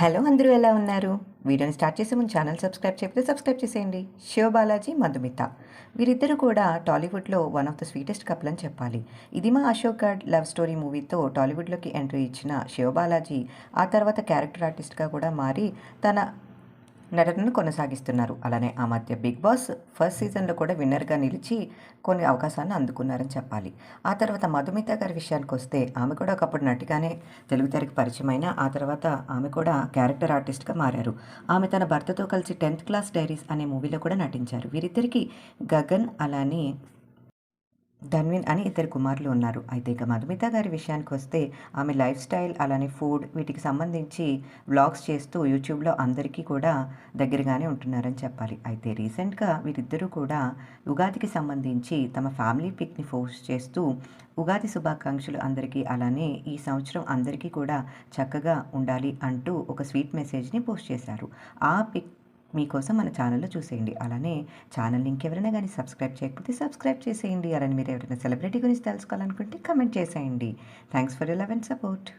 Hello అందరూ ఎలా ఉన్నారు? వీడియోని స్టార్ట్ చేసే ముందు ఛానల్ సబ్స్క్రైబ్ చేయకపోతే సబ్స్క్రైబ్ చేసేయండి. శివ బాలాజీ మధుమిత. వీరిద్దరూ కూడా టాలీవుడ్లో one of the sweetest couple అని చెప్పాలి. ఇది మా అశోక్ గడ్ లవ్ స్టోరీ మూవీతో టాలీవుడ్లోకి ఎంట్రీ ఇచ్చిన శివ బాలాజీ ఆ తర్వాత క్యారెక్టర్ ఆర్టిస్ట్గా కూడా మారి తన నటనను కొనసాగిస్తున్నారు. అలానే ఆ మధ్య బిగ్ బాస్ ఫస్ట్ సీజన్లో కూడా విన్నర్గా నిలిచి కొన్ని అవకాశాలను అందుకున్నారని చెప్పాలి. ఆ తర్వాత మధుమిత గారి విషయానికి వస్తే ఆమె కూడా ఒకప్పుడు నటిగానే తెలుగు తెరకు పరిచయమైన ఆ తర్వాత ఆమె కూడా క్యారెక్టర్ ఆర్టిస్ట్గా మారారు. ఆమె తన భర్తతో కలిసి టెన్త్ క్లాస్ డైరీస్ అనే మూవీలో కూడా నటించారు. వీరిద్దరికి గగన్ అలానే ధన్విన్ అని ఇద్దరు కుమారులు ఉన్నారు. అయితే ఇక మధుమిత గారి విషయానికి వస్తే ఆమె లైఫ్ స్టైల్ అలానే ఫుడ్ వీటికి సంబంధించి వ్లాగ్స్ చేస్తూ యూట్యూబ్లో అందరికీ కూడా దగ్గరగానే ఉంటున్నారని చెప్పాలి. అయితే రీసెంట్గా వీరిద్దరూ కూడా ఉగాదికి సంబంధించి తమ ఫ్యామిలీ పిక్ని పోస్ట్ చేస్తూ ఉగాది శుభాకాంక్షలు అందరికీ అలానే ఈ సంవత్సరం అందరికీ కూడా చక్కగా ఉండాలి అంటూ ఒక స్వీట్ మెసేజ్ని పోస్ట్ చేశారు. ఆ పిక్ మీకోసం మన ఛానల్లో చూసేయండి. అలానే ఛానల్ ఇంకెవరైనా కానీ సబ్స్క్రైబ్ చేయకపోతే సబ్స్క్రైబ్ చేసేయండి. అలానే మీరు ఎవరైనా సెలబ్రిటీ గురించి తెలుసుకోవాలనుకుంటే కమెంట్ చేసేయండి. Thanks for you love and support.